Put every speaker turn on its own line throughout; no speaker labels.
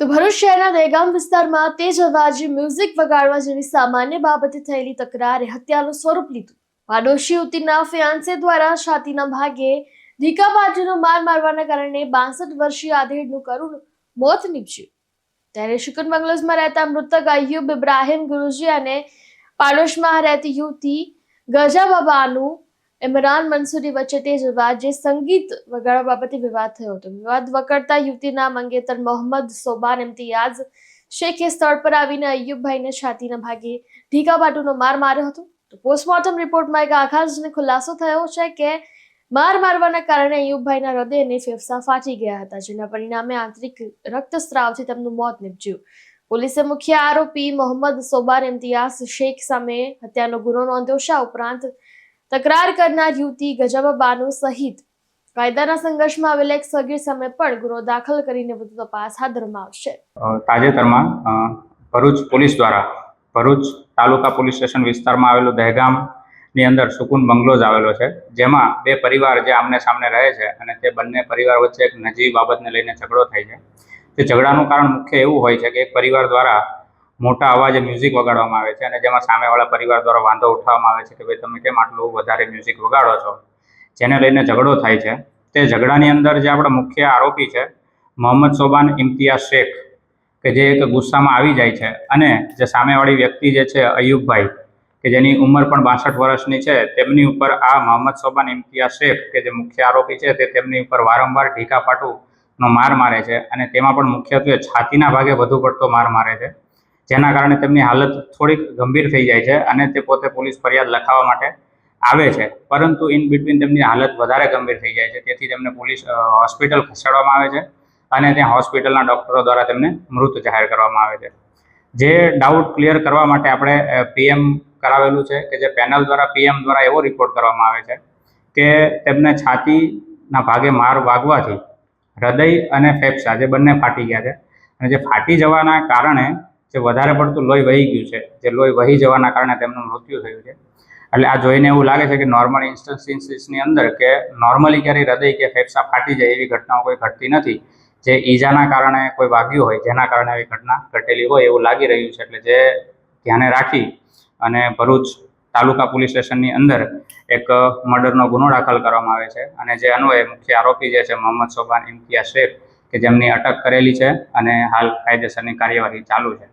તો ભરૂચ શહેરના દહેગામ વિસ્તારમાં તેજ અવાજે મ્યુઝિક વગાડવા જેવી સામાન્ય બાબતે થયેલી તકરારે હત્યાનું સ્વરૂપ લીધું. પાડોશી યુવતીના ફિયાન્સે દ્વારા છાતીના ભાગે ધીકા પાટીનો માર મારવાના કારણે બાસઠ વર્ષીય આધેડનું કરુણ મોત નીપજ્યું. ત્યારે શુકન બંગલોઝમાં રહેતા મૃતક અયુબ ઇબ્રાહિમ ગુરુજી અને પાડોશમાં રહેતી યુવતી ગજાબાબાનું ઇમરાન મંસૂરી વચ્ચે તેજ જે સંગીત વગાડવા બાબતે વિવાદ થયો હતો. વિવાદ વકરતા યુવતીના મંગેતર મોહમ્મદ સોબાન ઇમ્તિયાઝ શેખે સ્થળ પર આવીને અયુબભાઈને છાતીના ભાગે ઢીકા બાટુનો માર માર્યો હતો. તો પોસ્ટમોર્ટમ રિપોર્ટમાં એક આઘાતજનક ખુલાસો થયો છે કે માર મારવાના કારણે અયુબભાઈના હૃદય અને ફેફસા ફાટી ગયા હતા, જેના પરિણામે આંતરિક રક્તસ્રાવથી તેમનું મોત નીપજ્યું. પોલીસે મુખ્ય આરોપી મોહમ્મદ સોબાન ઇમ્તિયાઝ શેખ સામે હત્યાનો ગુનો નોંધ્યો. છે ઉપરાંત તકરાર કરનાર યુવતી ગજાબા સહિત કાયદાના સંઘર્ષમાં આવેલા એક સગીર સામે પણ ગુનો દાખલ કરીને વધુ તપાસ હાથ ધરવામાં આવશે.
તાજેતરમાં ભરૂચ પોલીસ દ્વારા, ભરૂચ તાલુકા પોલીસ સ્ટેશન વિસ્તારમાં આવેલું દહેગામની અંદર સુકૂન બંગલોઝ આવેલો છે, જેમાં બે પરિવાર જે આમને સામને રહે છે અને તે બંને પરિવાર વચ્ચે એક નજીવી બાબતને લઈને ઝઘડો થાય છે. તે ઝઘડાનું કારણ મુખ્ય એવું હોય છે કે એક પરિવાર દ્વારા મોટા અવાજે મ્યુઝિક વગાડવામાં આવે છે અને જેમાં સામેવાળા પરિવાર દ્વારા વાંધો ઉઠાવવામાં આવે છે કે ભાઈ તમે કેમ આટલું વધારે મ્યુઝિક વગાડો છો? જેને લઈને ઝઘડો થાય છે. તે ઝઘડાની અંદર જે આપણા મુખ્ય આરોપી છે, મોહમ્મદ સોબાન ઇમ્તિયાઝ શેખ, કે જે એક ગુસ્સામાં આવી જાય છે અને જે સામેવાળી વ્યક્તિ જે છે, અયુબભાઈ, કે જેની ઉંમર પણ બાસઠ વર્ષની છે, તેમની ઉપર આ મોહમ્મદ સોબાન ઇમ્તિયાઝ શેખ, કે જે મુખ્ય આરોપી છે, તે તેમની ઉપર વારંવાર ઢીકા પાટુનો માર મારે છે અને તેમાં પણ મુખ્યત્વે છાતીના ભાગે વધુ પડતો માર મારે છે. જેના કારણે તેમની હાલત થોડીક ગંભીર થઈ જાય છે અને તે પોતે પોલીસ ફરિયાદ લખાવવા માટે આવે છે. પરંતુ ઇન બિટવીન તેમની હાલત વધારે ગંભીર થઈ જાય છે. તેથી તેમને પોલીસ હોસ્પિટલ ખસેડવામાં આવે છે અને ત્યાં હોસ્પિટલના ડૉક્ટરો દ્વારા તેમને મૃત જાહેર કરવામાં આવે છે. જે ડાઉટ ક્લિયર કરવા માટે આપણે પીએમ કરાવેલું છે કે જે પેનલ દ્વારા પીએમ દ્વારા એવો રિપોર્ટ કરવામાં આવે છે કે તેમને છાતીના ભાગે માર વાગવાથી હૃદય અને ફેફસા જે બંને ફાટી ગયા છે અને જે ફાટી જવાના કારણે જે વધારે પડતું લોહી વહી ગયું છે, જે લોહી વહી જવાના કારણે તેમનું મૃત્યુ થયું છે. એટલે આ જોઈને એવું લાગે છે કે નોર્મલ ઇન્સ્ટન્સીસની અંદર કે નોર્મલી ક્યારેય હૃદય કે ફેફસા ફાટી જાય એવી ઘટનાઓ કોઈ ઘટતી નથી. જે ઈજાના કારણે કોઈ વાગ્યું હોય, જેના કારણે એવી ઘટના ઘટેલી હોય એવું લાગી રહ્યું છે. એટલે જે ધ્યાને રાખી અને ભરૂચ તાલુકા પોલીસ સ્ટેશનની અંદર એક મર્ડરનો ગુનો દાખલ કરવામાં આવે છે. અને જે અન્વયે મુખ્ય આરોપી જે છે, મોહમ્મદ સોબાન ઇમ્તિયા શેખ, કે જેમની અટક કરેલી છે અને હાલ કાયદેસરની કાર્યવાહી ચાલુ છે.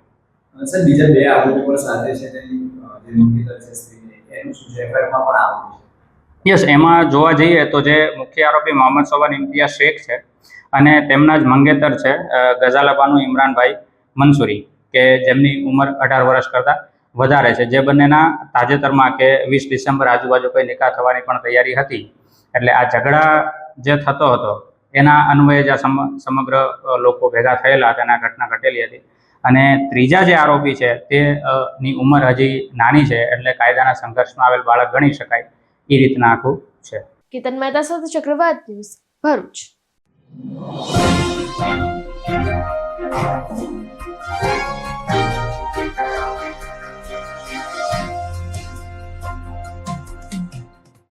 સર, બીજા બે આરોપી પણ સાથે છે તેની જે એનું છે?
યસ, એમાં જોવા જઈએ તો જે મુખ્ય આરોપી મોહમ્મદ સવાન ઇમ્તિયાઝ શેખ છે અને તેમના જ મંગેતર છે ગઝાલાબાનું ઇમરાનભાઈ મંસૂરી, કે જેમની ઉંમર અઢાર વર્ષ કરતાં વધારે છે. જે બંનેના તાજેતરમાં કે વીસ ડિસેમ્બર આજુબાજુ કોઈ નિકાહ થવાની પણ તૈયારી હતી. એટલે આ ઝઘડા જે થતો હતો, એના અન્વયે જ આ સમ, સમગ્ર લોકો ભેગા થયેલા હતા આ ઘટના ઘટેલી હતી. અને ત્રીજા જે આરોપી છે તે ની ઉંમર હજી નાની છે, એટલે કાયદાના સંઘર્ષમાં આવેલ બાળક ગણી શકાય એ રીતના આખું છે.
કેતન મહેતા સાથે ચક્રવાત ન્યૂઝ, ભરૂચ.